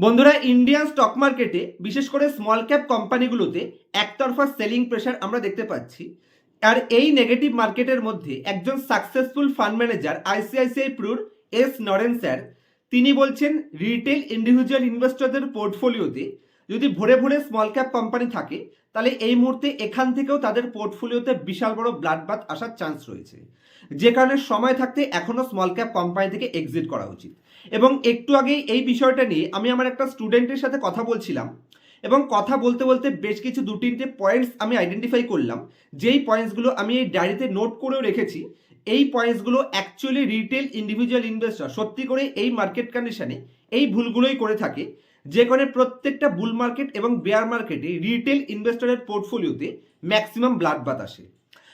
বন্ধুরা Indian stock মার্কেটে বিশেষ করে স্মল ক্যাপ কোম্পানিগুলোতে একতরফা সেলিং প্রেশার আমরা দেখতে পাচ্ছি। আর এই নেগেটিভ মার্কেটের মধ্যে একজন সাকসেসফুল ফান্ড ম্যানেজার আইসিআইসিআই প্রুর এস নরেন স্যার তিনি বলছেন রিটেল ইন্ডিভিজুয়াল ইনভেস্টরদের পোর্টফোলিওতে যদি ভরে ভরে স্মল ক্যাপ কোম্পানি থাকে, তাহলে এই মুহূর্তে এখান থেকেও তাদের পোর্টফোলিওতে বিশাল বড় ব্লাড বাথ আসার চান্স রয়েছে। যে কারণে সময় থাকতে এখনও স্মল ক্যাপ কোম্পানি থেকে এক্সিট করা উচিত। এবং একটু আগে এই বিষয়টা নিয়ে আমি আমার একটা স্টুডেন্টের সাথে কথা বলছিলাম এবং কথা বলতে বলতে বেশ কিছু দু তিনটে পয়েন্টস আমি আইডেন্টিফাই করলাম। যেই পয়েন্টসগুলো আমি এই ডায়েরিতে নোট করেও রেখেছি, এই পয়েন্টসগুলো অ্যাকচুয়ালি রিটেল ইন্ডিভিজুয়াল ইনভেস্টর সত্যি করে এই মার্কেট কন্ডিশনে এই ভুলগুলোই করে থাকে। যে কারণে প্রত্যেকটা বুল মার্কেট এবং বেয়ার মার্কেটে রিটেল ইনভেস্টরের পোর্টফোলিওতে ম্যাক্সিমাম ব্লাড বাত আসে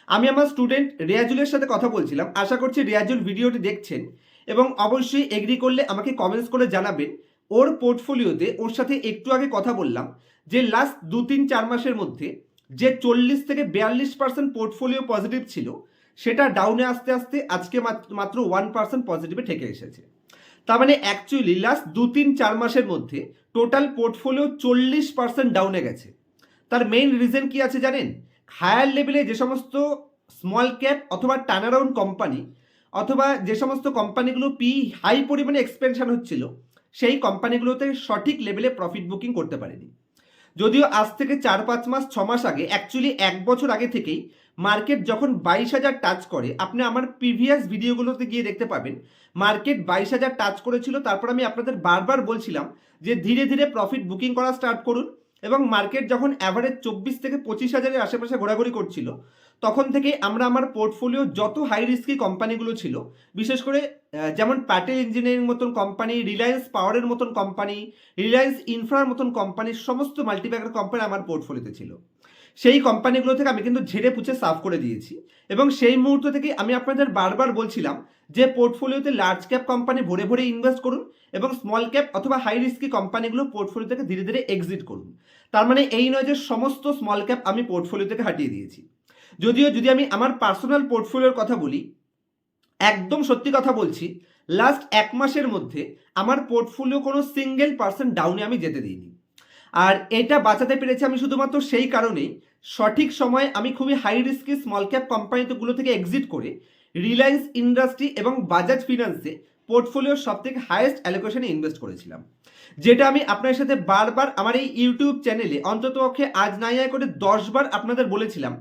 আমি আমার স্টুডেন্ট রিয়াজুলের সাথে কথা বলছিলাম। আশা করছি রিয়াজুল ভিডিওটি দেখছেন। এবং অবশ্যই এগ্রি করলে আমাকে কমেন্টস করে জানাবেন। ওর পোর্টফোলিওতে ওর সাথে একটু আগে কথা বললাম যে লাস্ট দু তিন চার মাসের মধ্যে যে চল্লিশ থেকে বিয়াল্লিশ পার্সেন্ট পোর্টফোলিও পজিটিভ ছিল, সেটা ডাউনে আস্তে আস্তে আজকে মাত্র- ওয়ান পার্সেন্ট পজিটিভে ঠেকে এসেছে। তার মানে অ্যাকচুয়ালি লাস্ট দু তিন চার মাসের মধ্যে টোটাল পোর্টফোলিও চল্লিশ পার্সেন্ট ডাউনে গেছে। তার মেইন রিজন কি আছে জানেন? হায়ার লেভেলে যে সমস্ত স্মল ক্যাপ অথবা টার্নারাউন্ড কোম্পানি অথবা যে সমস্ত কোম্পানিগুলো পি হাই পরিমাণে এক্সপেনশন হচ্ছিল, সেই কোম্পানিগুলোতে সঠিক লেভেলে প্রফিট বুকিং করতে পারেনি। যদিও আজ থেকে চার পাঁচ মাস, ছ মাস আগে অ্যাকচুয়ালি এক বছর আগে থেকেই মার্কেট যখন বাইশ হাজার টাচ করে, আপনি আমার প্রিভিয়াস ভিডিওগুলোতে গিয়ে দেখতে পাবেন মার্কেট বাইশ হাজার টাচ করেছিল, তারপর আমি আপনাদের বারবার বলছিলাম যে ধীরে ধীরে প্রফিট বুকিং করা স্টার্ট করুন। এবং মার্কেট যখন অ্যাভারেজ চব্বিশ থেকে পঁচিশ হাজারের আশেপাশে ঘোরাঘুরি করছিল, তখন থেকে আমরা আমার পোর্টফোলিও যত হাই রিস্কি কোম্পানিগুলো ছিল, বিশেষ করে যেমন প্যাটেল ইঞ্জিনিয়ারিং মতন কোম্পানি রিলায়েন্স পাওয়ারের মতন কোম্পানি রিলায়েন্স ইনফ্রার মতন কোম্পানির সমস্ত মাল্টিপ্যাকার কোম্পানি আমার পোর্টফোলিওতে ছিল। সেই কোম্পানিগুলো থেকে আমি কিন্তু ঝেড়ে পুছে সাফ করে দিয়েছি। এবং সেই মুহূর্ত থেকে আমি আপনাদের বারবার বলছিলাম যে পোর্টফোলিওতে লার্জ ক্যাপ কোম্পানি ভরে ভরে ইনভেস্ট করুন এবং স্মল ক্যাপ অথবা হাই রিস্কি কোম্পানিগুলো পোর্টফোলিও থেকে ধীরে ধীরে এক্সিট করুন। তার মানে এই নয় যে সমস্ত স্মল ক্যাপ আমি পোর্টফোলিও থেকে হাটিয়ে দিয়েছি। যদিও, যদি আমি আমার পার্সোনাল পোর্টফোলিওর কথা বলি, একদম সত্যি কথা বলছি লাস্ট এক মাসের মধ্যে আমার পোর্টফোলিও কোনো সিঙ্গেল পার্সেন্ট ডাউনে আমি যেতে দিইনি। আর এটা বাঁচাতে পেরেছি আমি শুধুমাত্র সেই কারণেই। সঠিক সময়ে আমি খুবই হাই রিস্কি স্মল ক্যাপ কোম্পানিগুলো থেকে এক্সিট করে রিলায়েন্স ইন্ডাস্ট্রি এবং বাজাজ ফিনান্সে পোর্টফোলিওর সব থেকে হায়েস্ট অ্যালোকেশনে ইনভেস্ট করেছিলাম। যেটা আমি আপনার সাথে বারবার আমার এই ইউটিউব চ্যানেলে অন্ততপক্ষে আজ নাই আয় করে দশবার আপনাদের বলেছিলাম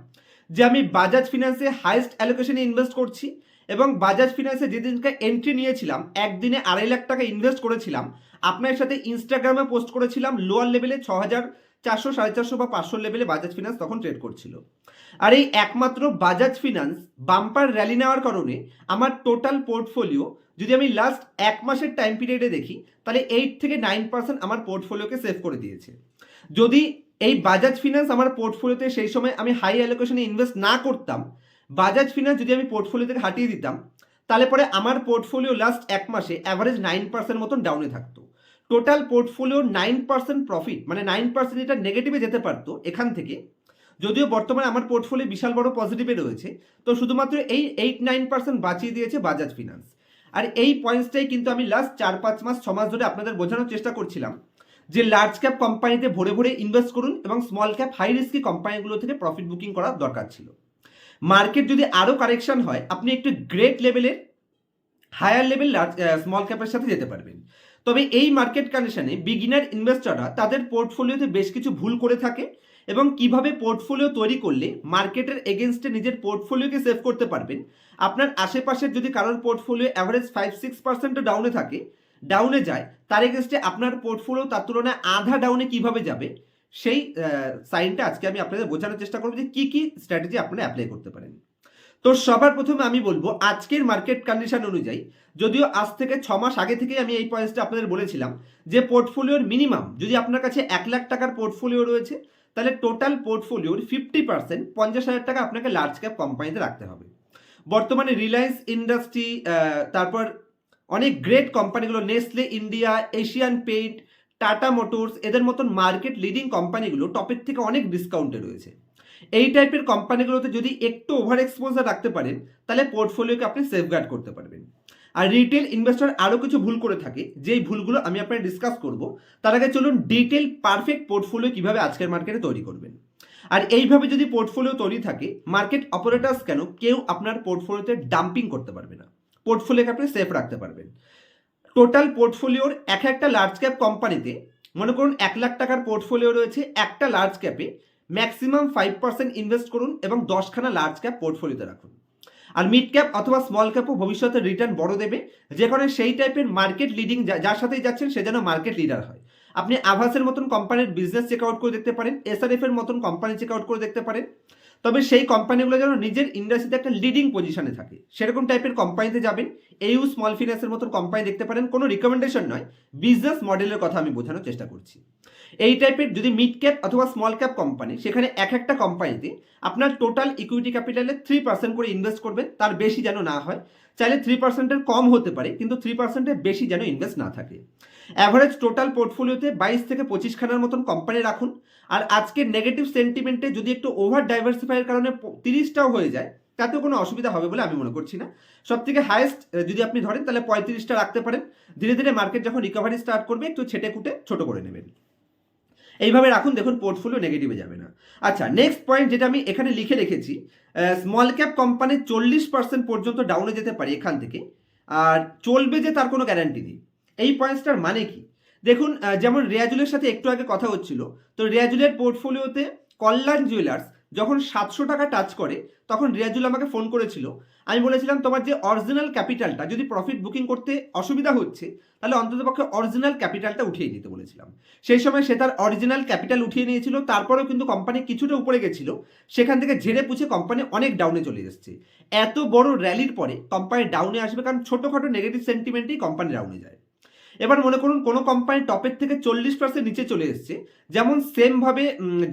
যে আমি বাজাজ ফিনান্সে হাইয়েস্ট অ্যালোকেশনে ইনভেস্ট করছি এবং বাজাজ ফিনান্সে যেদিনকে এন্ট্রি নিয়েছিলাম, একদিনে আড়াই লাখ টাকা ইনভেস্ট করেছিলাম। আপনার সাথে ইনস্টাগ্রামে পোস্ট করেছিলাম লোয়ার লেভেলে ছ হাজার চারশো, সাড়ে চারশো বা পাঁচশো লেভেলে বাজাজ ফিনান্স তখন ট্রেড করছিল। আর এই একমাত্র বাজাজ ফিনান্স বাম্পার র্যালি নেওয়ার কারণে আমার টোটাল পোর্টফোলিও যদি আমি লাস্ট এক মাসের টাইম পিরিয়ডে দেখি, তাহলে এইট থেকে নাইন পার্সেন্ট আমার পোর্টফোলিওকে সেভ করে দিয়েছে। যদি এই বাজাজ ফিনান্স আমার পোর্টফোলিওতে সেই সময় আমি হাই অ্যালোকেশনে ইনভেস্ট না করতাম বাজাজ ফিনান্স যদি আমি পোর্টফোলিও থেকে হাটিয়ে দিতাম, তাহলে পরে আমার পোর্টফোলিও লাস্ট এক মাসে অ্যাভারেজ নাইন পার্সেন্ট মতন ডাউনে থাকতো। Total portfolio nine percent profit মানে নাইন পার্সেন্ট এটা নেগেটিভে যেতে পারতো এখান থেকে। যদিও বর্তমানে আমার পোর্টফোলিও বিশাল বড় পজিটিভে রয়েছে। তো শুধুমাত্র এই এইট নাইন পার্সেন্ট বাঁচিয়ে দিয়েছে বাজাজ ফিনান্স আর এই পয়েন্টসটাই কিন্তু আমি লাস্ট চার পাঁচ মাস ছ মাস ধরে আপনাদের বোঝানোর চেষ্টা করছিলাম যে লার্জ ক্যাপ কোম্পানিতে ভরে ভরে ইনভেস্ট করুন এবং স্মল ক্যাপ হাই রিস্কি কোম্পানিগুলো থেকে প্রফিট বুকিং করার দরকার ছিল। মার্কেট যদি আরও কারেকশন হয়, আপনি একটু গ্রেট লেভেলের হায়ার লেভেল লার্জ স্মল ক্যাপের সাথে যেতে পারবেন। তবে এই মার্কেট কন্ডিশনে বিগিনার ইনভেস্টররা তাদের পোর্টফোলিওতে বেশ কিছু ভুল করে থাকে এবং কীভাবে পোর্টফোলিও তৈরি করলে মার্কেটের এগেনস্টে নিজের পোর্টফোলিওকে সেভ করতে পারবেন, আপনার আশেপাশের যদি কারোর portfolio average five six percent ডাউনে থাকে ডাউনে যায়, তার এগেনস্টে আপনার পোর্টফোলিও তার তুলনায় আধা ডাউনে কীভাবে যাবে, সেই সাইনটা আজকে আমি আপনাদের বোঝানোর চেষ্টা করব যে কী কী স্ট্র্যাটেজি আপনারা অ্যাপ্লাই করতে পারেন। তো সবার প্রথমে আমি বলব, আজকের মার্কেট কন্ডিশন অনুযায়ী, যদিও আজ থেকে ছ মাস আগে থেকেই আমি এই পয়েন্টসটা আপনাদের বলেছিলাম, যে পোর্টফোলিওর মিনিমাম যদি আপনার কাছে এক লাখ টাকার পোর্টফোলিও রয়েছে, তাহলে টোটাল পোর্টফোলিওর ফিফটি পার্সেন্ট পঞ্চাশ হাজার টাকা আপনাকে লার্জ ক্যাপ কোম্পানিতে রাখতে হবে। বর্তমানে রিলায়েন্স ইন্ডাস্ট্রি তারপর অনেক গ্রেট কোম্পানিগুলো Nestle India Asian paint Tata Motors এদের মতন মার্কেট লিডিং কোম্পানিগুলো টপের থেকে অনেক ডিসকাউন্টে রয়েছে। এই টাইপের কোম্পানিগুলোতে যদি একটু ওভার এক্সপোজার রাখতে পারেন, তাহলে পোর্টফোলিওকে আপনি সেফগার্ড করতে পারবেন। আর রিটেল ইনভেস্টর আরও কিছু ভুল করে থাকে, যেই ভুলগুলো আমি আপনার ডিসকাস করব, তার আগে চলুন ডিটেল পারফেক্ট পোর্টফোলিও কীভাবে আজকের মার্কেটে তৈরি করবেন। আর এইভাবে যদি পোর্টফোলিও তৈরি থাকে মার্কেট অপারেটার্স কেন কেউ আপনার পোর্টফোলিওতে ডাম্পিং করতে পারবে না। পোর্টফোলিওকে আপনি সেফ রাখতে পারবেন। টোটাল পোর্টফোলিওর এক একটা লার্জ ক্যাপ কোম্পানিতে মনে করুন এক লাখ টাকার পোর্টফোলিও রয়েছে, একটা লার্জ ক্যাপে ম্যাক্সিমাম ফাইভ পার্সেন্ট ইনভেস্ট করুন এবং দশখানা লার্জ ক্যাপ পোর্টফোলিওতে রাখুন। আর মিড ক্যাপ অথবা স্মল ক্যাপও ভবিষ্যতে রিটার্ন বড় দেবে। যেখানে সেই টাইপের মার্কেট লিডিং যার সাথেই যাচ্ছেন, সে যেন মার্কেট লিডার হয়। আপনি আভাসের মতন কোম্পানির বিজনেস চেক আউট করে দেখতে পারেন এসআরএফ এর মতন কোম্পানি চেক আউট করে দেখতে পারেন। তবে সেই কোম্পানিগুলো যেন নিজের ইন্ডাস্ট্রিতে একটা লিডিং পজিশনে থাকে। সেরকম টাইপের কোম্পানিতে যাবেন এইউ স্মল ফিনান্সের মতন কোম্পানি দেখতে পারেন। কোনো রিকমেন্ডেশন নয় বিজনেস মডেলের কথা আমি বোঝানোর চেষ্টা করছি। এই টাইপের যদি মিড ক্যাপ অথবা স্মল ক্যাপ কোম্পানি সেখানে এক একটা কোম্পানিতে আপনার টোটাল ইকুইটি ক্যাপিটালে থ্রি পার্সেন্ট করে ইনভেস্ট করবেন, তার বেশি যেন না হয়। চাইলে থ্রি পার্সেন্টের কম হতে পারে, কিন্তু থ্রি পার্সেন্টের বেশি যেন ইনভেস্ট না থাকে। অ্যাভারেজ টোটাল পোর্টফোলিওতে বাইশ থেকে পঁচিশ খানার মতন কোম্পানি রাখুন। আর আজকের নেগেটিভ সেন্টিমেন্টে যদি একটু ওভার ডাইভার্সিফাইয়ের কারণে তিরিশটাও হয়ে যায়, তাতেও কোনো অসুবিধা হবে বলে আমি মনে করছি না। সব থেকে হায়েস্ট যদি আপনি ধরেন, তাহলে পঁয়ত্রিশটা রাখতে পারেন। ধীরে ধীরে মার্কেট যখন রিকভারি স্টার্ট করবে, একটু ছেটে কুটে ছোট করে নেবেন। এইভাবে রাখুন, দেখুন পোর্টফোলিও নেগেটিভে যাবে না। আচ্ছা নেক্সট পয়েন্ট যেটা আমি এখানে লিখে রেখেছি স্মল ক্যাপ কোম্পানি চল্লিশ পার্সেন্ট পর্যন্ত ডাউনে যেতে পারে এখান থেকে। আর চলবে যে তার কোনো গ্যারান্টি নেই। এই পয়েন্টসটার মানে কি? দেখুন যেমন রেয়াজুলের সাথে একটু আগে কথা হচ্ছিল, তো রেয়াজুলের পোর্টফোলিওতে কল্যাণ জুয়েলার্স যখন সাতশো টাকা টাচ করে, তখন রিয়াজুল আমাকে ফোন করেছিল। আমি বলেছিলাম, তোমার যে অরিজিনাল ক্যাপিটালটা যদি প্রফিট বুকিং করতে অসুবিধা হচ্ছে, তাহলে অন্ততপক্ষে অরিজিনাল ক্যাপিটালটা উঠিয়ে নিতে বলেছিলাম। সেই সময় সে তার অরিজিনাল ক্যাপিটাল উঠিয়ে নিয়েছিল, তারপরেও কিন্তু কোম্পানি কিছুটা উপরে গেছিল। সেখান থেকে ঝেড়ে পুছে কোম্পানি অনেক ডাউনে চলে এসেছে। এত বড় র্যালির পরে কোম্পানি ডাউনে আসবে, কারণ ছোটোখাটো নেগেটিভ সেন্টিমেন্টেই কোম্পানি ডাউনে যায়। এবার মনে করুন কোনো কোম্পানি টপের থেকে চল্লিশ পার্সেন্ট নিচে চলে এসছে। যেমন সেমভাবে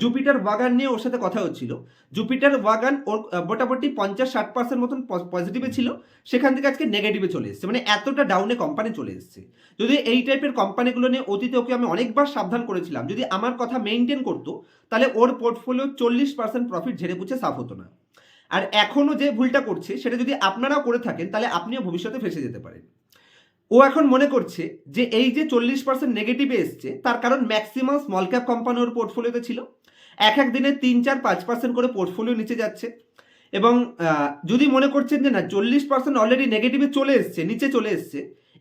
জুপিটার ওয়াগান নিয়ে ওর সাথে কথা হচ্ছিল। জুপিটার ওয়াগান ওর মোটামুটি পঞ্চাশ ষাট পার্সেন্ট মতন পজিটিভে ছিল। সেখান থেকে আজকে নেগেটিভে চলে এসছে। মানে এতটা ডাউনে কোম্পানি চলে এসছে। যদি এই টাইপের কোম্পানিগুলো নিয়ে অতীতে ওকে আমি অনেকবার সাবধান করেছিলাম, যদি আমার কথা মেনটেন করতো, তাহলে ওর পোর্টফোলিও চল্লিশ পার্সেন্ট প্রফিট ঝেড়ে পুছে সাফ হতো না। আর এখনও যে ভুলটা করছে, সেটা যদি আপনারাও করে থাকেন, তাহলে আপনিও ভবিষ্যতে ফেসে যেতে পারেন। ও এখন মনে করছে যে এই যে চল্লিশ পার্সেন্ট নেগেটিভে এসছে, তার কারণ ম্যাক্সিমাম স্মল ক্যাপ কোম্পানি ওর পোর্টফোলিওতে ছিল। এক এক দিনে তিন, চার, পাঁচ পার্সেন্ট করে পোর্টফোলিও নিচে যাচ্ছে। এবং যদি মনে করছেন যে না, চল্লিশ পার্সেন্ট অলরেডি নেগেটিভে চলে এসছে, নিচে চলে এসছে,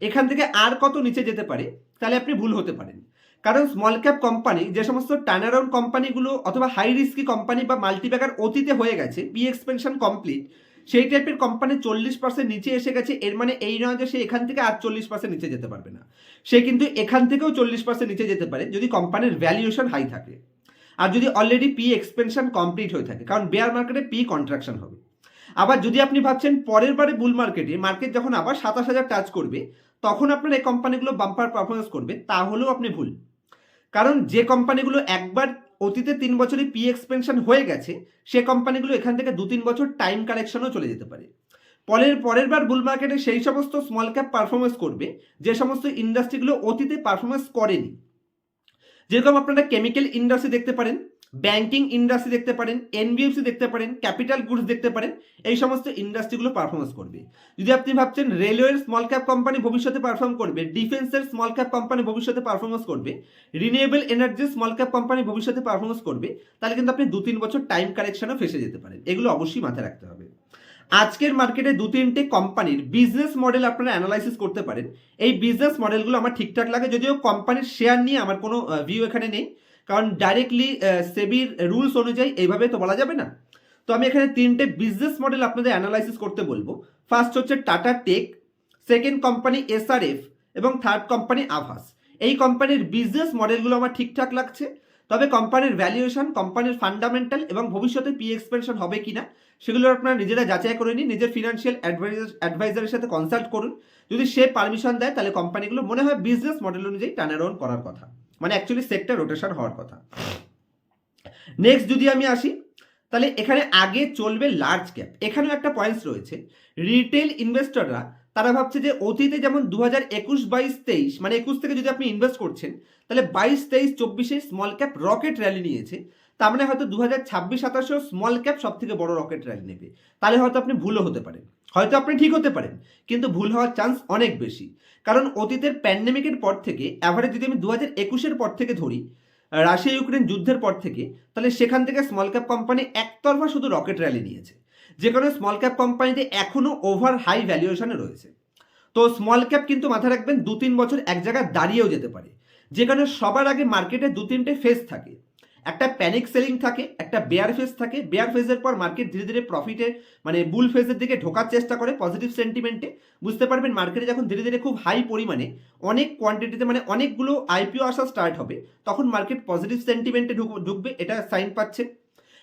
এখান থেকে আর কত নিচে যেতে পারে, তাহলে আপনি ভুল হতে পারেন। কারণ স্মল ক্যাপ কোম্পানি যে সমস্ত টার্নারাউন্ড কোম্পানিগুলো অথবা হাই রিস্কি কোম্পানি বা মাল্টিপ্যাকার অতীতে হয়ে গেছে পি এক্সপেনশন কমপ্লিট সেই টাইপের কোম্পানি চল্লিশ পার্সেন্ট নিচে এসে গেছে, এর মানে এই নয় যে সে এখান থেকে আর চল্লিশ পার্সেন্ট নিচে যেতে পারবে না। সে কিন্তু এখান থেকেও চল্লিশ পার্সেন্ট নিচে যেতে পারে যদি কোম্পানির ভ্যালুয়েশন হাই থাকে। আর যদি অলরেডি পি এক্সপেনশন কমপ্লিট হয়ে থাকে, কারণ বেয়ার মার্কেটে পি কন্ট্রাকশন হবে। আবার যদি আপনি ভাবছেন পরের বারে বুল মার্কেটে মার্কেট যখন আবার সাতাশ হাজার টাচ করবে, তখন আপনার এই কোম্পানিগুলো বাম্পার পারফরমেন্স করবে তাহলেও আপনি ভুল। কারণ যে কোম্পানিগুলো একবার অতীতে তিন বছরই পি এক্সপেনশন হয়ে গেছে, সে কোম্পানিগুলো এখান থেকে দু তিন বছর টাইম কালেকশনও চলে যেতে পারে। পরের পরের বার বুল মার্কেটে সেই সমস্ত স্মল ক্যাপ পারফরমেন্স করবে, যে সমস্ত ইন্ডাস্ট্রিগুলো অতীতে পারফরমেন্স করেনি। যেরকম আপনারা কেমিক্যাল ইন্ডাস্ট্রি দেখতে পারেন ব্যাংকিং ইন্ডাস্ট্রি দেখতে পারেন এনবিএফসি দেখতে পারেন ক্যাপিটাল গুডস দেখতে পারেন, এই সমস্ত ইন্ডাস্ট্রিগুলো পারফরমেন্স করবে। যদি আপনি ভাবছেন রেলওয়ের স্মল ক্যাপ কোম্পানি ভবিষ্যতে পারফর্ম করবে ডিফেন্সের স্মল ক্যাপ কোম্পানি ভবিষ্যতে পারফরমেন্স করবে renewable energy small cap company ভবিষ্যতে পারফরমেন্স করবে, তাহলে কিন্তু আপনি দু তিন বছর টাইম কারেকশনও ফেসে যেতে পারেন। এগুলো অবশ্যই মাথায় রাখতে হবে। আজকের মার্কেটে দু তিনটে কোম্পানির বিজনেস মডেল আপনারা অ্যানালাইসিস করতে পারেন। এই বিজনেস মডেলগুলো আমার ঠিকঠাক লাগে, যদিও কোম্পানির শেয়ার নিয়ে আমার কোনো ভিউ এখানে নেই। কারণ ডাইরেক্টলি সেবির রুলস অনুযায়ী এইভাবে তো বলা যাবে না। তো আমি এখানে তিনটে বিজনেস মডেল আপনাদের অ্যানালাইসিস করতে বলব। ফার্স্ট হচ্ছে Tata tech second company SRF এবং থার্ড কোম্পানি আভাস এই কোম্পানির বিজনেস মডেলগুলো আমার ঠিকঠাক লাগছে। তবে কোম্পানির ভ্যালুয়েশন কোম্পানির ফান্ডামেন্টাল এবং ভবিষ্যতে পি এক্সপেনশন হবে কিনা, সেগুলো আপনারা নিজেরা যাচাই করে নিন, নিজের ফিনান্সিয়াল অ্যাডভাইজার অ্যাডভাইজারের সাথে কনসাল্ট করুন। যদি সে পারমিশন দেয়, তাহলে কোম্পানিগুলো মনে হয় বিজনেস মডেল অনুযায়ী টার্ন অ্যারাউন্ড করার কথা। মানে অ্যাকচুয়ালি সেক্টর রোটেশন হওয়ার কথা। নেক্সট যদি আমি আসি, তাহলে এখানে আগে চলবে লার্জ ক্যাপ এখানেও একটা পয়েন্টস রয়েছে। রিটেল ইনভেস্টররা তারা ভাবছে যে অতীতে যেমন দু হাজার একুশ বাইশ তেইশ মানে একুশ থেকে যদি আপনি ইনভেস্ট করছেন, তাহলে বাইশ তেইশ চব্বিশে স্মল ক্যাপ রকেট র্যালি নিয়েছে। তার মানে হয়তো দু হাজার ছাব্বিশ সাতাশেও স্মল ক্যাপ সব থেকে বড় রকেট র্যালি নেবে। তাহলে হয়তো আপনি ভুলও হতে পারেন। হয়তো আপনি ঠিক হতে পারেন, কিন্তু ভুল হওয়ার চান্স অনেক বেশি। কারণ অতীতের প্যান্ডেমিকের পর থেকে অ্যাভারেজ যদি আমি দু হাজার একুশের পর থেকে ধরি রাশিয়া ইউক্রেন যুদ্ধের পর থেকে, তাহলে সেখান থেকে স্মল ক্যাপ কোম্পানি একতরফা শুধু রকেট র্যালি নিয়েছে। যে কারণে স্মল ক্যাপ কোম্পানিতে এখনও ওভার হাই ভ্যালুয়েশনে রয়েছে। তো স্মল ক্যাপ কিন্তু মাথায় রাখবেন দু তিন বছর এক জায়গায় দাঁড়িয়েও যেতে পারে। যে কারণে সবার আগে মার্কেটে দু তিনটে ফেজ থাকে। একটা প্যানিক সেলিং থাকে, একটা বেয়ার ফেজ থাকে বেয়ার ফেজের পর মার্কেট ধীরে ধীরে প্রফিটে মানে বুল ফেজের দিকে ঢোকার চেষ্টা করে পজিটিভ সেন্টিমেন্টে বুঝতে পারবেন মার্কেটে যখন ধীরে ধীরে খুব হাই পরিমাণে, অনেক কোয়ান্টিটিতে মানে অনেকগুলো আইপিও আসা স্টার্ট হবে, তখন মার্কেট পজিটিভ সেন্টিমেন্টে ঢুকবে, এটা সাইন পাচ্ছে।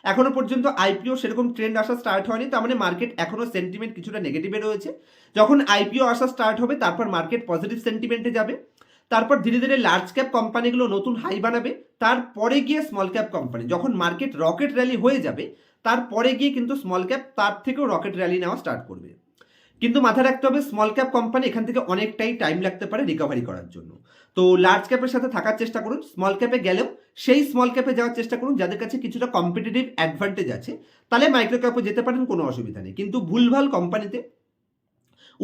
এখনও পর্যন্ত আইপিও সেরকম ট্রেন্ড আসা স্টার্ট হয়নি, তার মানে মার্কেট এখনও সেন্টিমেন্ট কিছুটা নেগেটিভে রয়েছে। যখন আইপিও আসা স্টার্ট হবে, তারপর মার্কেট পজিটিভ সেন্টিমেন্টে যাবে। তারপর ধীরে ধীরে লার্জ ক্যাপ কোম্পানিগুলো নতুন হাই বানাবে, তারপরে গিয়ে স্মল ক্যাপ কোম্পানি যখন মার্কেট রকেট র্যালি হয়ে যাবে, তারপরে গিয়ে কিন্তু স্মল ক্যাপ তার থেকেও রকেট র্যালি নেওয়া স্টার্ট করবে। কিন্তু মাথায় রাখতে হবে স্মল ক্যাপ কোম্পানি এখান থেকে অনেকটাই টাইম লাগতে পারে রিকভারি করার জন্য। তো লার্জ ক্যাপের সাথে থাকার চেষ্টা করুন স্মল ক্যাপে গেলেও সেই স্মল ক্যাপে যাওয়ার চেষ্টা করুন, যাদের কাছে কিছুটা কম্পিটিটিভ অ্যাডভান্টেজ আছে, তাহলে মাইক্রো ক্যাপে যেতে পারেন, কোনো অসুবিধা নেই। কিন্তু ভুলভাল কোম্পানিতে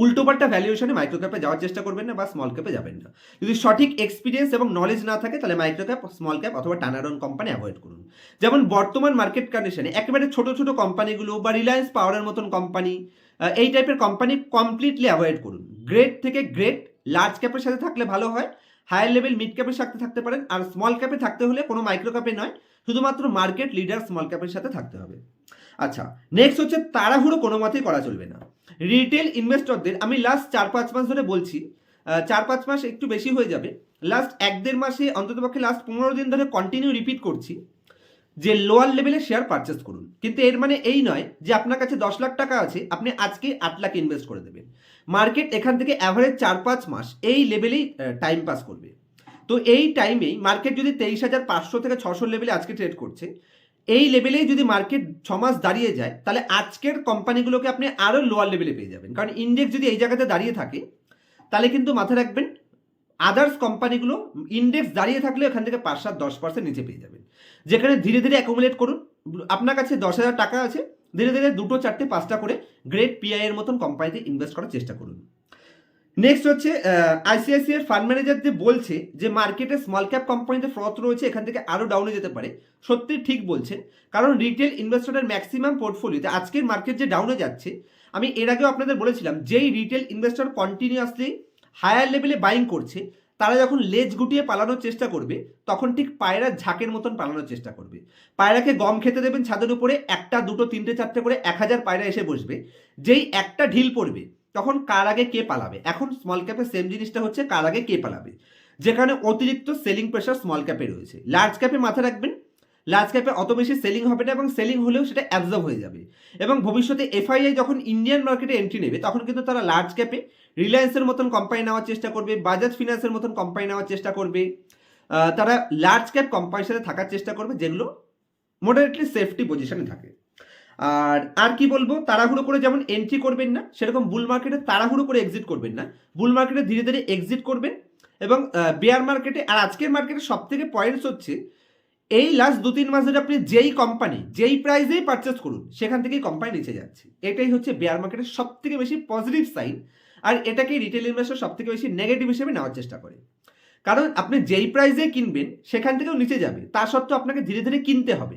উল্টোপাল্টা ভ্যালুয়েশনে মাইক্রো ক্যাপে যাওয়ার চেষ্টা করবেন না বা স্মল ক্যাপে যাবেন না। যদি সঠিক এক্সপিরিয়েন্স এবং নলেজ না থাকে, তাহলে মাইক্রো ক্যাপ স্মল ক্যাপ অথবা টানারন কোম্পানি অ্যাভয়েড করুন। যেমন বর্তমান মার্কেট কন্ডিশনে একেবারে ছোট ছোট কোম্পানিগুলো বা রিলায়েন্স পাওয়ারের মতন কোম্পানি এই টাইপের কোম্পানি কমপ্লিটলি অ্যাভয়েড করুন। গ্রেড থেকে গ্রেড লার্জ ক্যাপের সাথে থাকলে ভালো হয় হায়ার লেভেল মিড ক্যাপের সাথে থাকতে পারেন, আর স্মল ক্যাপে থাকতে হলে কোনো মাইক্রো ক্যাপে নয়, শুধুমাত্র মার্কেট লিডার স্মল ক্যাপের সাথে থাকতে হবে। আচ্ছা নেক্সট হচ্ছে তাড়াহুড়ো কোনো মতেই করা চলবে না। রিটেল ইনভেস্টরদের আমি লাস্ট চার পাঁচ মাস ধরে বলছি চার পাঁচ মাস একটু বেশি হয়ে যাবে। লাস্ট এক দেড় মাসে, অন্ততপক্ষে লাস্ট পনেরো দিন ধরে কন্টিনিউ রিপিট করছি যে লোয়ার লেভেলে শেয়ার পারচেস করুন। কিন্তু এর মানে এই নয় যে আপনার কাছে দশ লাখ টাকা আছে, আপনি আজকে আট লাখ ইনভেস্ট করে দেবেন। মার্কেট এখান থেকে অ্যাভারেজ চার পাঁচ মাস এই লেভেলেই টাইম পাস করবে। তো এই টাইমেই মার্কেট যদি তেইশ হাজার পাঁচশো থেকে ছশো লেভেলে আজকে ট্রেড করছে এই লেভেলেই যদি মার্কেট ছ মাস দাঁড়িয়ে যায়, তাহলে আজকের কোম্পানিগুলোকে আপনি আরও লোয়ার লেভেলে পেয়ে যাবেন। কারণ ইন্ডেক্স যদি এই জায়গাতে দাঁড়িয়ে থাকে, তাহলে কিন্তু মাথায় রাখবেন আদার্স কোম্পানিগুলো ইন্ডেক্স দাঁড়িয়ে থাকলে এখান থেকে পাঁচ, সাত, দশ পার্সেন্ট নিচে পেয়ে যাবেন। যেখানে ধীরে ধীরে অ্যাকুমুলেট করুন। আপনার কাছে দশ হাজার টাকা আছে, ধীরে ধীরে দুটো, চারটে, পাঁচটা করে গ্রেট পিআই এর মতন কোম্পানিতে ইনভেস্ট করার চেষ্টা করুন। নেক্সট হচ্ছে আইসিআইসিআই ফান্ড ম্যানেজার যে বলছে যে মার্কেটে স্মল ক্যাপ কোম্পানিতে ফ্রথ রয়েছে, এখান থেকে আরও ডাউনে যেতে পারে। সত্যি ঠিক বলছেন, কারণ রিটেল ইনভেস্টরের ম্যাক্সিমাম পোর্টফোলিওতে আজকের মার্কেট যে ডাউনে যাচ্ছে, আমি এর আগেও আপনাদের বলেছিলাম, যেই রিটেল ইনভেস্টর কন্টিনিউয়াসলি হায়ার লেভেলে বাইং করছে, তারা যখন লেজ গুটিয়ে পালানোর চেষ্টা করবে, তখন ঠিক পায়রা ঝাঁকের মতন পালানোর চেষ্টা করবে। পায়রাকে গম খেতে দেবেন ছাদের উপরে, একটা, দুটো, তিনটে, চারটে করে এক হাজার পায়রা এসে বসবে, যেই একটা ঢিল পড়বে। তখন কার আগে কে পালাবে? এখন স্মল ক্যাপে সেম জিনিসটা হচ্ছে কার আগে কে পালাবে? যেখানে অতিরিক্ত সেলিং প্রেশার স্মল ক্যাপে রয়েছে। লার্জ ক্যাপে মাথা রাখবেন। লার্জ ক্যাপে অত বেশি সেলিং হবে না এবং সেলিং হলেও সেটা অ্যাবজর্ব হয়ে যাবে। এবং ভবিষ্যতে এফআইআই যখন ইন্ডিয়ান মার্কেটে এন্ট্রি নেবে, তখন কিন্তু তারা লার্জ ক্যাপে রিলায়েন্সের মতন কোম্পানি নেওয়ার চেষ্টা করবে বাজাজ ফিনান্সের মতন কোম্পানি নেওয়ার চেষ্টা করবে। তারা লার্জ ক্যাপ কোম্পানির সাথে থাকার চেষ্টা করবে, যেগুলো মডারেটলি সেফটি পজিশনে থাকে। আর আর কি বলব? তাড়াহুড়ো করে যেমন এন্ট্রি করবেন না, সেরকম বুল মার্কেটে তাড়াহুড়ো করে এক্সিট করবেন না। বুল মার্কেটে ধীরে ধীরে এক্সিট করবেন এবং বেয়ার মার্কেটে আর আজকের মার্কেটে সব থেকে পয়েন্টস হচ্ছে, এই লাস্ট দু তিন মাস ধরে আপনি যেই কোম্পানি যেই প্রাইসেই পারচেস করুন, সেখান থেকেই কোম্পানি নিচে যাচ্ছে। এটাই হচ্ছে বেয়ার মার্কেটের সব থেকে বেশি পজিটিভ সাইন আর এটাকেই রিটেল ইনভেস্টর সব থেকে বেশি নেগেটিভ হিসেবে নেওয়ার চেষ্টা করে। কারণ আপনি যেই প্রাইসে কিনবেন, সেখান থেকেও নিচে যাবে। তা সত্ত্বেও আপনাকে ধীরে ধীরে কিনতে হবে।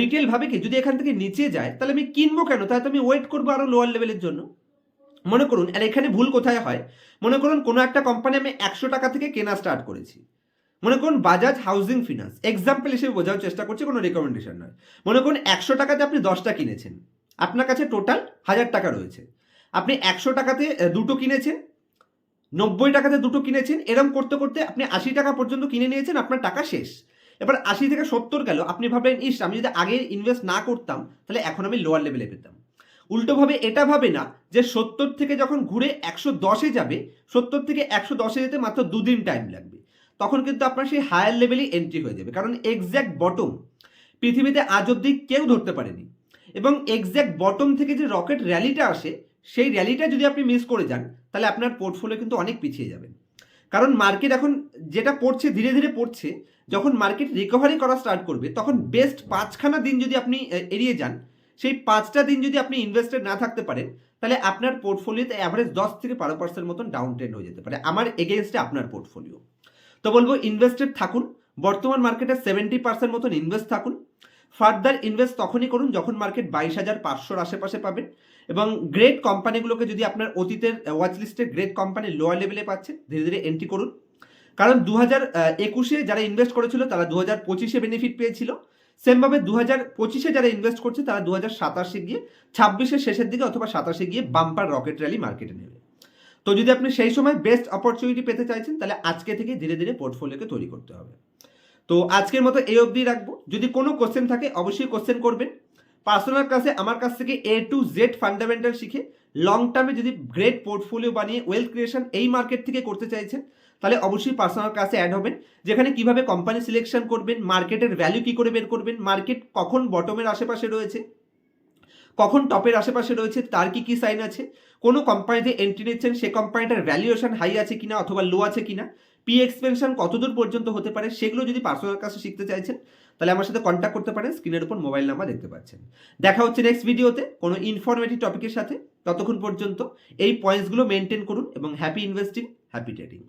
রিটেল ভাবে কি, যদি এখান থেকে নিচে যায়, তাহলে আমি কিনবো কেন? তাহলে তো আমি ওয়েট করব আরও লোয়ার লেভেলের জন্য। মনে করুন, আর এখানে ভুল কোথায় হয়? মনে করুন, কোনো একটা কোম্পানি আমি একশো টাকা থেকে কেনা স্টার্ট করেছি। মনে করুন বাজাজ হাউজিং ফিনান্স এক্সাম্পল হিসেবে বোঝার চেষ্টা করছি, কোনো রেকমেন্ডেশন নয়। মনে করুন, একশো টাকাতে আপনি দশটা কিনেছেন। আপনার কাছে টোটাল হাজার টাকা রয়েছে। আপনি একশো টাকাতে দুটো কিনেছেন, নব্বই টাকাতে দুটো কিনেছেন, এরম করতে করতে আপনি আশি টাকা পর্যন্ত কিনে নিয়েছেন, আপনার টাকা শেষ। এবার আশি থেকে সত্তর গেল, আপনি ভাবলেন, ইস, আমি যদি আগে ইনভেস্ট না করতাম, তাহলে এখন আমি লোয়ার লেভেলে পেতাম। উল্টোভাবে এটা ভাবে না যে সত্তর থেকে যখন ঘুরে একশো দশে যাবে, সত্তর থেকে একশো দশে যেতে মাত্র দুদিন টাইম লাগবে। তখন কিন্তু আপনার সেই হায়ার লেভেলেই এন্ট্রি হয়ে যাবে। কারণ এক্স্যাক্ট বটম পৃথিবীতে আজ অব্দি কেউ ধরতে পারেনি। এবং এক্স্যাক্ট বটম থেকে যে রকেট র্যালিটা আসে, সেই র্যালিটা যদি আপনি মিস করে যান, তাহলে আপনার পোর্টফোলিও কিন্তু অনেক পিছিয়ে যাবেন কারণ মার্কেট এখন যেটা পড়ছে, ধীরে ধীরে পড়ছে, যখন মার্কেট রিকভারি করা স্টার্ট করবে, তখন বেস্ট পাঁচখানা দিন যদি আপনি এড়িয়ে যান, সেই পাঁচটা দিন যদি আপনি ইনভেস্টেড না থাকতে পারেন, তাহলে আপনার পোর্টফোলিওতে অ্যাভারেজ দশ থেকে বারো পার্সেন্ট মতন ডাউন ট্রেন্ড হয়ে যেতে পারে, আমার এগেনস্টে আপনার পোর্টফোলিও তো বলব ইনভেস্টেড থাকুন, বর্তমান মার্কেটে সেভেন্টি পার্সেন্ট মতন ইনভেস্ট থাকুন ফার্দার ইনভেস্ট তখনই করুন যখন মার্কেট বাইশ হাজার পাঁচশোর আশেপাশে পাবেন। এবং গ্রেট কোম্পানিগুলোকে যদি আপনার অতীতের ওয়াচ লিস্টের গ্রেট কোম্পানি লোয়ার লেভেলে পাচ্ছেন ধীরে ধীরে এন্ট্রি করুন। কারণ দু হাজার একুশে যারা ইনভেস্ট করেছিল, তারা দু হাজার পঁচিশে বেনিফিট পেয়েছিল। সেমভাবে দু হাজার পঁচিশে যারা ইনভেস্ট করছে, তারা দু হাজার সাতাশে গিয়ে ছাব্বিশের শেষের দিকে অথবা সাতাশে গিয়ে বাম্পার রকেট র্যালি মার্কেটে নেবে। তো যদি আপনি সেই সময় বেস্ট অপরচুনিটি পেতে চাইছেন, তাহলে আজকে থেকে ধীরে ধীরে পোর্টফোলিওকে তৈরি করতে হবে। তো আজকের মতো এই অবধি রাখব। যদি কোনো কোশ্চেন থাকে, অবশ্যই কোশ্চেন করবেন। পার্সোনাল ক্লাসে আমার কাছ থেকে এ টু জেড ফান্ডামেন্টাল শিখে লং টার্মে যদি গ্রেট পোর্টফোলিও বানিয়ে ওয়েলথ ক্রিয়েশন এই মার্কেট থেকে করতে চাইছেন, তাহলে অবশ্যই পার্সোনাল ক্লাসে অ্যাড হবেন। যেখানে কীভাবে কোম্পানি সিলেকশন করবেন মার্কেটের ভ্যালু কি করে বের করবেন মার্কেট কখন বটমের আশেপাশে রয়েছে, কখন টপের আশেপাশে রয়েছে, তার কি কি সাইন আছে, কোনো কোম্পানিতে এন্ট্রি নিচ্ছেন, সে কোম্পানিটার ভ্যালুয়েশন হাই আছে কিনা অথবা লো আছে কিনা পি এক্সপেনশন কতদূর পর্যন্ত হতে পারে সেগুলো যদি পার্সোনাল কাছে শিখতে চাইছেন, তাহলে আমার সাথে কন্ট্যাক্ট করতে পারেন স্ক্রিনের উপর মোবাইল নাম্বার দেখতে পাচ্ছেন। দেখা হচ্ছে নেক্সট ভিডিওতে কোনো ইনফরমেটিভ টপিকের সাথে। ততক্ষণ পর্যন্ত এই পয়েন্টসগুলো মেনটেন করুন এবং হ্যাপি ইনভেস্টিং হ্যাপি ট্রেডিং